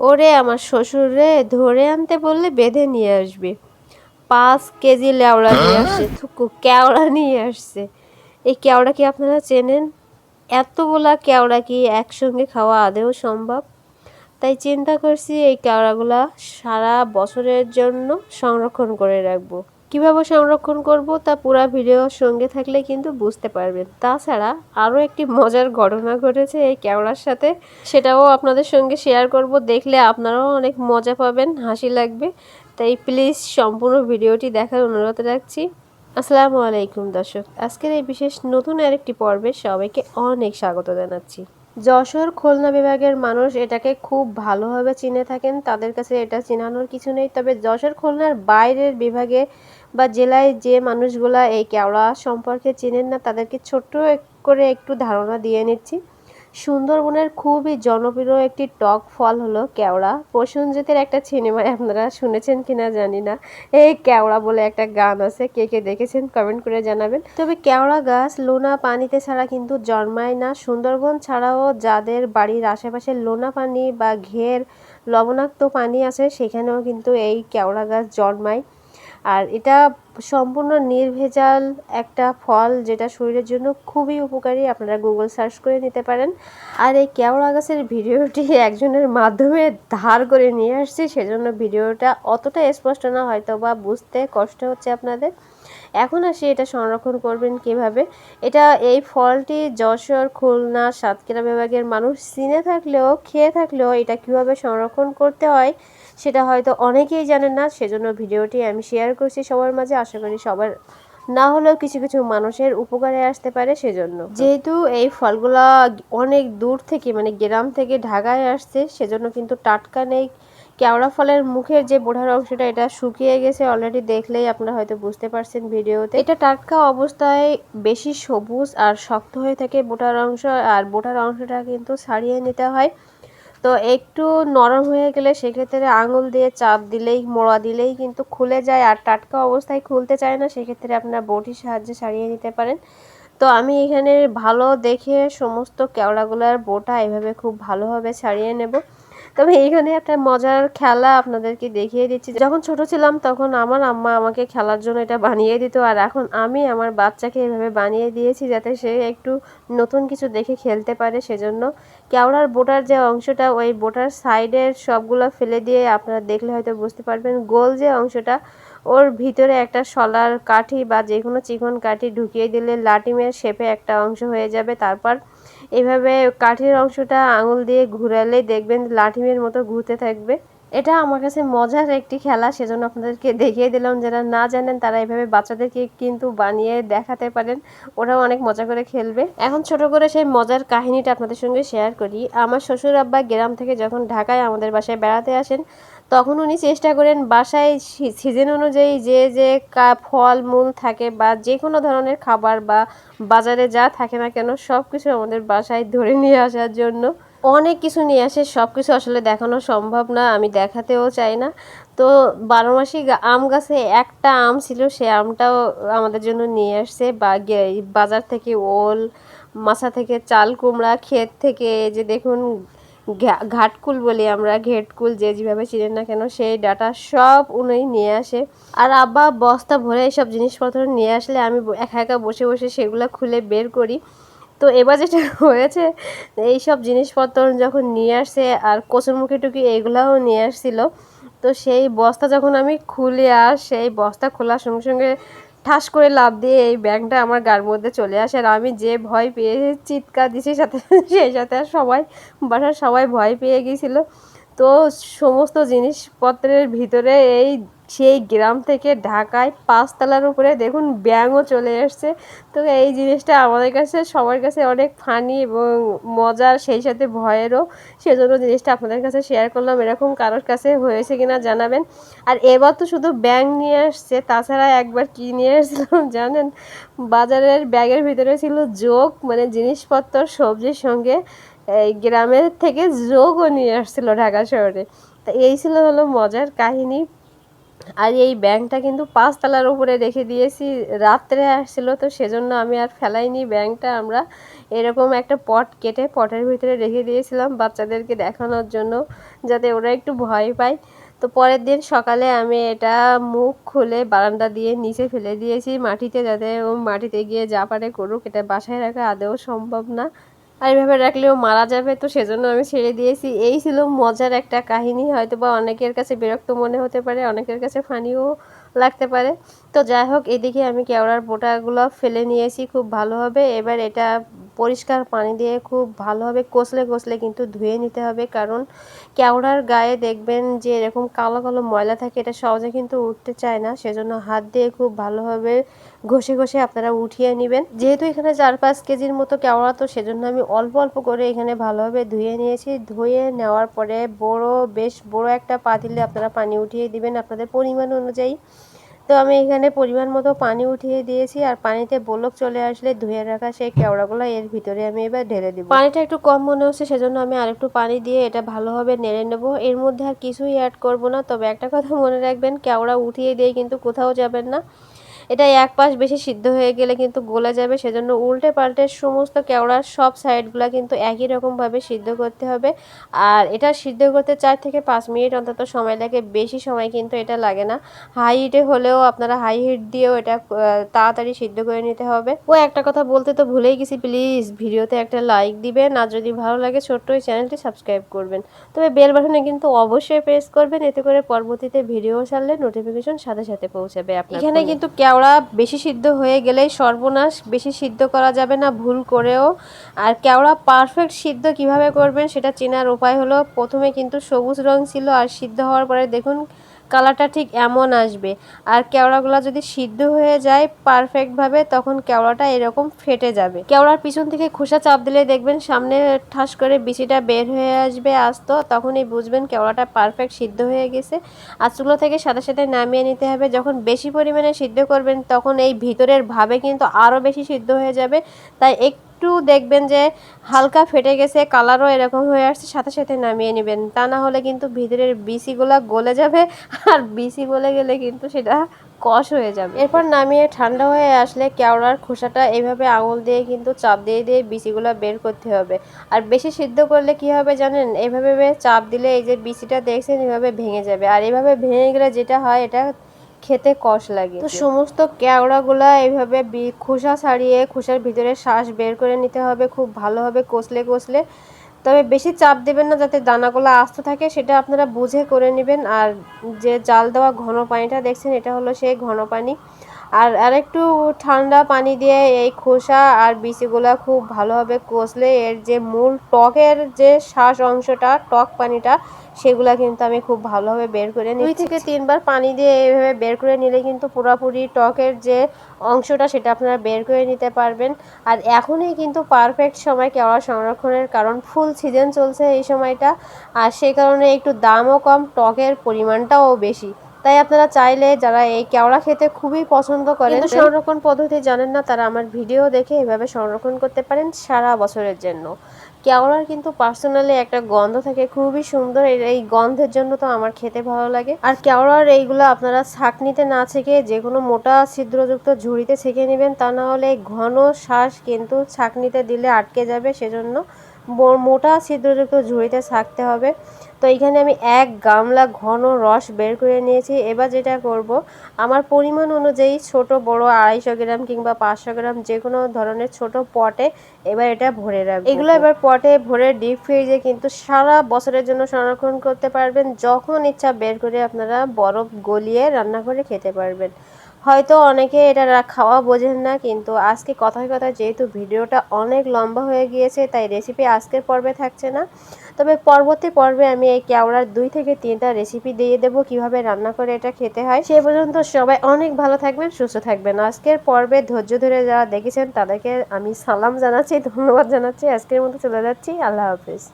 ওরে আমার শ্বশুরে ধরে আনতে বললে বেঁধে নিয়ে আসবে। পাঁচ কেজি লেওড়া নিয়ে আসছে, থুকু, কেওড়া নিয়ে আসছে। এই কেওড়া কি আপনারা চেনেন? এতগুলা কেওড়া কি একসঙ্গে খাওয়া আদেও সম্ভব? তাই চিন্তা করছি এই কেওড়াগুলা সারা বছরের জন্য সংরক্ষণ করে রাখব। কীভাবে সংরক্ষণ করব তা পুরা ভিডিওর সঙ্গে থাকলে কিন্তু বুঝতে পারবেন। তাছাড়া আরও একটি মজার ঘটনা ঘটেছে এই কেওড়ার সাথে। সেটাও আপনাদের সঙ্গে শেয়ার করব। দেখলে আপনারাও অনেক মজা পাবেন, হাসি লাগবে। তাই প্লিজ সম্পূর্ণ ভিডিওটি দেখার অনুরোধ রাখছি। আসসালামু আলাইকুম দর্শক। আজকের এই বিশেষ নতুন আরেকটি পর্বে সবাইকে অনেক স্বাগত জানাচ্ছি। যশোর খুলনা বিভাগের মানুষ এটাকে খুব ভালোভাবে চিনে থাকেন। তাদের কাছে এটা চিনানোর কিছু নেই। তবে যশোর খুলনার বাইরের বিভাগে বা জেলায় যে মানুষগুলা এই কেওড়া সম্পর্কে চেনেন না, তাদেরকে ছোট্ট করে একটু ধারণা দিয়ে নিচ্ছি। সুন্দরবনের খুবই জনপ্রিয় একটি টক ফল হলো কেওড়া। প্রসেনজিতের একটা সিনেমায় আপনারা শুনেছেন কিনা জানি না। এই কেওড়া বলে একটা গান আছে, কে কে দেখেছেন কমেন্ট করে জানাবেন। তবে কেওড়া গাছ লোনা পানিতে ছাড়া কিন্তু জন্মায় না। সুন্দরবন ছাড়াও যাদের বাড়ির আশেপাশে লোনা পানি বা ঘের লবণাক্ত পানি আছে, সেখানেও কিন্তু এই কেওড়া গাছ জন্মায়। আর এটা সম্পূর্ণ নির্ভেজাল একটা ফল যেটা শরীরের জন্য খুবই উপকারী। আপনারা গুগল সার্চ করে নিতে পারেন। আর এই কেওড়া গাছের ভিডিওটি একজনের মাধ্যমে ধার করে নিয়ে আসছি, সেজন্য ভিডিওটা অতটা স্পষ্ট না হয়তো বা বুঝতে কষ্ট হচ্ছে আপনাদের। এখন আসি এটা সংরক্ষণ করবেন কীভাবে? এটা এই ফলটি যশোর, খুলনা, সাতক্ষীরা বিভাগের মানুষ চিনে থাকলেও, খেয়ে থাকলেও এটা কীভাবে সংরক্ষণ করতে হয় সেটা হয়তো অনেকেই জানেন না। সেজন্য ভিডিওটি আমি শেয়ার করছি সবার মাঝে। আশা করি সবার না হলেও কিছু কিছু মানুষের উপকারে আসতে পারে সেজন্য। যেহেতু এই ফলগুলা অনেক দূর থেকে মানে গ্রাম থেকে ঢাকায় আসছে, সেজন্য কিন্তু টাটকা নেই কেওড়া ফলের মুখের যে বোঠার অংশটা, এটা শুকিয়ে গেছে অলরেডি দেখলেই আপনারা হয়তো বুঝতে পারছেন ভিডিওতে। এটা টাটকা অবস্থায় বেশি সবুজ আর শক্ত হয়ে থাকে বোটার অংশ, আর বোটার অংশটা কিন্তু ছাড়িয়ে নিতে হয়। তো একটু নরম হয়ে গেলে সেক্ষেত্রে আঙুল দিয়ে চাপ দিলেই, মোড়া দিলেই কিন্তু খুলে যায়, আর টাটকা অবস্থায় খুলতে চায় না, সেক্ষেত্রে আপনার বটির সাহায্যে সারিয়ে নিতে পারেন। তো আমি এখানে ভালো দেখে সমস্ত কেওড়াগুলার বোটা এভাবে খুব ভালোভাবে ছাড়িয়ে নেব। তবে এইখানে একটা মজার খেলা আপনাদেরকে দেখিয়ে দিচ্ছি। যখন ছোট ছিলাম তখন আমার আম্মা আমাকে খেলার জন্য এটা বানিয়ে দিত আর এখন আমি আমার বাচ্চাকে এভাবে বানিয়ে দিয়েছি যাতে সে একটু নতুন কিছু দেখে খেলতে পারে সেজন্য। কেওড়ার বোটার যে অংশটা, ওই বোটার সাইডের সবগুলো ফেলে দিয়ে আপনারা দেখলে হয়তো বুঝতে পারবেন। গোল যে অংশটা, ওর ভিতরে একটা শলার কাঠি বা যে কোনো চিকন কাঠি ঢুকিয়ে দিলে লাটিমের শেপে একটা অংশ হয়ে যাবে। তারপর এভাবে কাঠের অংশটা আঙুল দিয়ে ঘুরালেই দেখবেন লাঠিমের মতো ঘুরতে থাকবে। এটা আমার কাছে মজার একটি খেলা, সেজন্য আপনাদেরকে দেখিয়ে দিলাম যারা না জানেন তারা এভাবে বাচ্চাদেরকে কিন্তু বানিয়ে দেখাতে পারেন। ওরাও অনেক মজা করে খেলবে। এখন ছোট করে সেই মজার কাহিনীটা আপনাদের সঙ্গে শেয়ার করি। আমার শ্বশুর আব্বা গ্রাম থেকে যখন ঢাকায় আমাদের বাসায় বেড়াতে আসেন, তখন উনি চেষ্টা করেন বাসায় সিজন অনুযায়ী যে যে ফল মূল থাকে বা যে কোনো ধরনের খাবার বা বাজারে যা থাকে না কেন সব কিছু আমাদের বাসায় ধরে নিয়ে আসার জন্য অনেক কিছু নিয়ে আসে সব কিছু আসলে দেখানো সম্ভব না, আমি দেখাতেও চাই না। তো বারো মাসি আম গাছে একটা আম ছিল, সে আমটাও আমাদের জন্য নিয়ে আসছে। বা বাজার থেকে ওল, মাছা থেকে চাল কুমড়া, ক্ষেত থেকে যে দেখুন ঘাটকুল বলি আমরা, ঘেটকুল যে যেভাবে চিনেন না কেন, সেই ডাটা সব উনি নিয়ে আসে। আর আব্বা বস্তা ভরে এইসব জিনিসপত্র নিয়ে আসলে আমি একা একা বসে বসে সেগুলো খুলে বের করি। তো এবার যেটা হয়েছে, এইসব জিনিসপত্র যখন নিয়ে আসছে আর কচুরমুখি টুকি এগুলাও নিয়ে আসছিল, তো সেই বস্তা যখন আমি খুলে আর সেই বস্তা খোলার সঙ্গে সঙ্গে ঠাস করে লাভ দিয়ে এই ব্যাগটা আমার গার মধ্যে চলে আসে আর আমি যে ভয় পেয়ে চিৎকার দিছি সাথে সেই সাথে আর সবাই, বাসার সবাই ভয় পেয়ে গিয়েছিল। তো সমস্ত জিনিসপত্রের ভিতরে এই সেই গ্রাম থেকে ঢাকায় পাঁচতলার উপরে দেখুন ব্যাঙও চলে এসছে। তো এই জিনিসটা আমাদের কাছে, সবার কাছে অনেক ফানি এবং মজার, সেই সাথে ভয়েরও। সেজন্য জিনিসটা আপনাদের কাছে শেয়ার করলাম, এরকম কারোর কাছে হয়েছে কিনা জানাবেন। আর এবার তো শুধু ব্যাং নিয়ে আসছে তাছাড়া একবার কি নিয়ে এসেছিলাম জানেন? বাজারের ব্যাগের ভিতরে ছিল যোগ মানে জিনিসপত্র, সবজির সঙ্গে এই গ্রামের থেকে যোগও নিয়ে আসছিল ঢাকা শহরে। তা এই ছিল হলো মজার কাহিনী। আর এই ব্যাংকটা কিন্তু পাঁচতলার উপরে রেখে দিয়েছি। রাত্রে আসছিল তো সেজন্য আমি আর ফেলাইনি ব্যাংকটা। আমরা এরকম একটা পট কেটে পটের ভিতরে রেখে দিয়েছিলাম বাচ্চাদেরকে দেখানোর জন্য যাতে ওরা একটু ভয় পায়। তো পরের দিন সকালে আমি এটা মুখ খুলে বারান্দা দিয়ে নিচে ফেলে দিয়েছি মাটিতে যাতে ও মাটিতে গিয়ে যা পারে করুক। এটা বাসায় রাখা আদৌ সম্ভব না। আর এভাবে রাখলেও মারা যাবে, তো সেজন্য আমি ছেড়ে দিয়েছি। এই ছিল মজার একটা কাহিনী হয়তো বা অনেকের কাছে বিরক্ত মনে হতে পারে, অনেকের কাছে ফানিও লাগতে পারে। তো যাই হোক, এদিকে আমি কেওড়ার বোটাগুলো ফেলে নিয়েছি, খুব ভালোভাবে এবার এটা পরিষ্কার পানি দিয়ে খুব ভালোভাবে কষলে কষলে কিন্তু ধুয়ে নিতে হবে। কারণ কেওড়ার গায়ে দেখবেন যে এরকম কালো কালো ময়লা থাকে, এটা সহজে কিন্তু উঠতে চায় না। সেজন্য হাত দিয়ে খুব ভালোভাবে ঘষে ঘষে আপনারা উঠিয়ে নেবেন। যেহেতু এখানে চার পাঁচ কেজির মতো কেওড়া, তো সেজন্য আমি অল্প অল্প করে এখানে ভালোভাবে ধুয়ে নিয়েছি। ধুয়ে নেওয়ার পরে বড়, বেশ বড় একটা পাতিলে আপনারা পানি উঠিয়ে দিবেন। আপনাদের পরিমাণ অনুযায়ী তো আমি এখানে পরিমাণ মতো পানি উঠিয়ে দিয়েছি আর পানিতে বলক চলে আসলে ধুয়ে রাখা সেই কেওড়াগুলো এর ভিতরে আমি এবার ঢেলে দিব। পানিটা একটু কম মনে হচ্ছে, সেজন্য আমি আরেকটু পানি দিয়ে এটা ভালোভাবে নেড়ে নেব। এর মধ্যে আর কিছুই অ্যাড করব না, তবে একটা কথা মনে রাখবেন, কেওড়া উঠিয়ে দিয়ে কিন্তু কোথাও যাবেন না। এটা এক পাশ বেশি সিদ্ধ হয়ে গেলে কিন্তু গলে যাবে সেজন্য উল্টে পাল্টে সমস্ত কেওড়ার সব সাইডগুলো কিন্তু একই রকমভাবে সিদ্ধ করতে হবে। আর এটা সিদ্ধ করতে চার থেকে পাঁচ মিনিট অন্তত সময় লাগে বেশি সময় কিন্তু এটা লাগে না। হাই হিটে হলেও আপনারা হাই হিট দিয়েও এটা তাড়াতাড়ি সিদ্ধ করে নিতে হবে। ও একটা কথা বলতে তো ভুলেই গেছি প্লিজ ভিডিওতে একটা লাইক দিবেন আর যদি ভালো লাগে ছোট্ট ওই চ্যানেলটি সাবস্ক্রাইব করবেন। তবে বেল বাটনে কিন্তু অবশ্যই প্রেস করবেন এতে করে পরবর্তীতে ভিডিও ছাড়লে নোটিফিকেশন সাথে সাথে পৌঁছাবে আপনার এখানে কিন্তু কেওড়া কেওড়া বেশি সিদ্ধ হয়ে গেলে সর্বনাশ, বেশি সিদ্ধ করা যাবে না, ভুল করেও। আর কেওড়া পারফেক্ট সিদ্ধ কীভাবে করবেন সেটা চেনার উপায় হলো, প্রথমে কিন্তু সবুজ রং ছিল আর সিদ্ধ হওয়ার পরে দেখুন কালারটা ঠিক এমন আসবে। আর কেওড়াগুলো যদি সিদ্ধ হয়ে যায় পারফেক্টভাবে তখন কেওড়াটা এরকম ফেটে যাবে। কেওড়ার পিছন থেকে খোসা চাপ দিলে দেখবেন সামনে ঠাস করে বিচিটা বের হয়ে আসবে আস্ত, তখনই বুঝবেন কেওড়াটা পারফেক্ট সিদ্ধ হয়ে গেছে। আঁচগুলো থেকে সাথে সাথে নামিয়ে নিতে হবে। যখন বেশি পরিমাণে সিদ্ধ করবেন, তখন এই ভিতরের ভাবে কিন্তু আরও বেশি সিদ্ধ হয়ে যাবে। তাই এক একটু দেখবেন যে হালকা ফেটে গেছে কালারও এরকম হয়ে আসছে, সাথে সাথে নামিয়ে নেবেন। তা না হলে কিন্তু ভিতরের বিসিগুলো গলে যাবে, আর বিসি গলে গেলে কিন্তু সেটা কষ হয়ে যাবে। এরপর নামিয়ে ঠান্ডা হয়ে আসলে কেওড়ার খোসাটা এইভাবে আঙুল দিয়ে কিন্তু চাপ দিয়ে দিয়ে বিচিগুলো বের করতে হবে। আর বেশি সিদ্ধ করলে কি হবে জানেন? এভাবে চাপ দিলে এই যে বিচিটা দেখছেন এভাবে ভেঙে যাবে। আর এভাবে ভেঙে গেলে যেটা হয়, এটা খেতে কষ লাগে। তো সমস্ত কেওড়াগুলা এইভাবে খোসা ছাড়িয়ে খোসার ভিতরে শ্বাস বের করে নিতে হবে খুব ভালোভাবে কষলে কষলে। তবে বেশি চাপ দেবেন না যাতে দানাগুলো আস্ত থাকে সেটা আপনারা বুঝে করে নেবেন। আর যে জাল দেওয়া ঘন পানিটা দেখছেন এটা হলো সেই ঘন পানি। আর আরেকটু ঠান্ডা পানি দিয়ে এই খোসা আর বিচিগুলা খুব ভালোভাবে কষলে এর যে মূল টকের যে শ্বাস অংশটা টক পানিটা সেগুলা কিন্তু আমি খুব ভালোভাবে বের করে নিই দুই থেকে তিনবার পানি দিয়ে এইভাবে বের করে নিলে কিন্তু পুরোপুরি টকের যে অংশটা সেটা আপনারা বের করে নিতে পারবেন। আর এখনই কিন্তু পারফেক্ট সময় কেওড়া সংরক্ষণের কারণ ফুল সিজন চলছে এই সময়টা। আর সেই কারণে একটু দামও কম টকের পরিমাণটাও বেশি। তাই আপনারা চাইলে যারা এই কেওড়া খেতে খুবই পছন্দ করেন সংরক্ষণ পদ্ধতি জানেন না তারা আমার ভিডিও দেখে এভাবে সংরক্ষণ করতে পারেন সারা বছরের জন্য। কেওড়ার কিন্তু পার্সোনালি একটা গন্ধ থাকে খুবই সুন্দর। এই গন্ধের জন্য তো আমার খেতে ভালো লাগে। আর কেওড়ার এইগুলো আপনারা ছাকনিতে না ছেঁকে যে কোনো মোটা ছিদ্রযুক্ত ঝুড়িতে ছেঁকে নেবেন তা না হলে ঘন শ্বাস কিন্তু ছাকনিতে দিলে আটকে যাবে। সেজন্য মোটা ছিদ্রযুক্ত ঝুড়িতে ছাকতে হবে। তো এখানে আমি এক গামলা ঘন রস বের করে নিয়েছি। এবার যেটা করব, আমার পরিমাণ অনুযায়ী ছোট, বড় আড়াইশো গ্রাম কিংবা পাঁচশো গ্রাম যে কোনো ধরনের ছোট পটে এবার এটা ভরে রাখব। এগুলো এবার পটে ভরে ডিপ ফ্রিজে কিন্তু সারা বছরের জন্য সংরক্ষণ করতে পারবেন। যখন ইচ্ছা বের করে আপনারা বরফ গলিয়ে রান্না করে খেতে পারবেন। হয়তো অনেকে এটা খাওয়া বোঝেন না, কিন্তু আজকে কথায় কথায় যেহেতু ভিডিওটা অনেক লম্বা হয়ে গিয়েছে, তাই রেসিপি আজকের পর্বে থাকছে না। তবে পরবর্তী পর্বে আমি এই কেওড়ার দুই থেকে তিনটা রেসিপি দিয়ে দেবো, কীভাবে রান্না করে এটা খেতে হয়। সে পর্যন্ত সবাই অনেক ভালো থাকবেন, সুস্থ থাকবেন। আজকের পর্বে ধৈর্য ধরে যারা দেখেছেন, তাদেরকে আমি সালাম জানাচ্ছি, ধন্যবাদ জানাচ্ছি। আজকের মতো চলে যাচ্ছি, আল্লাহ হাফিজ।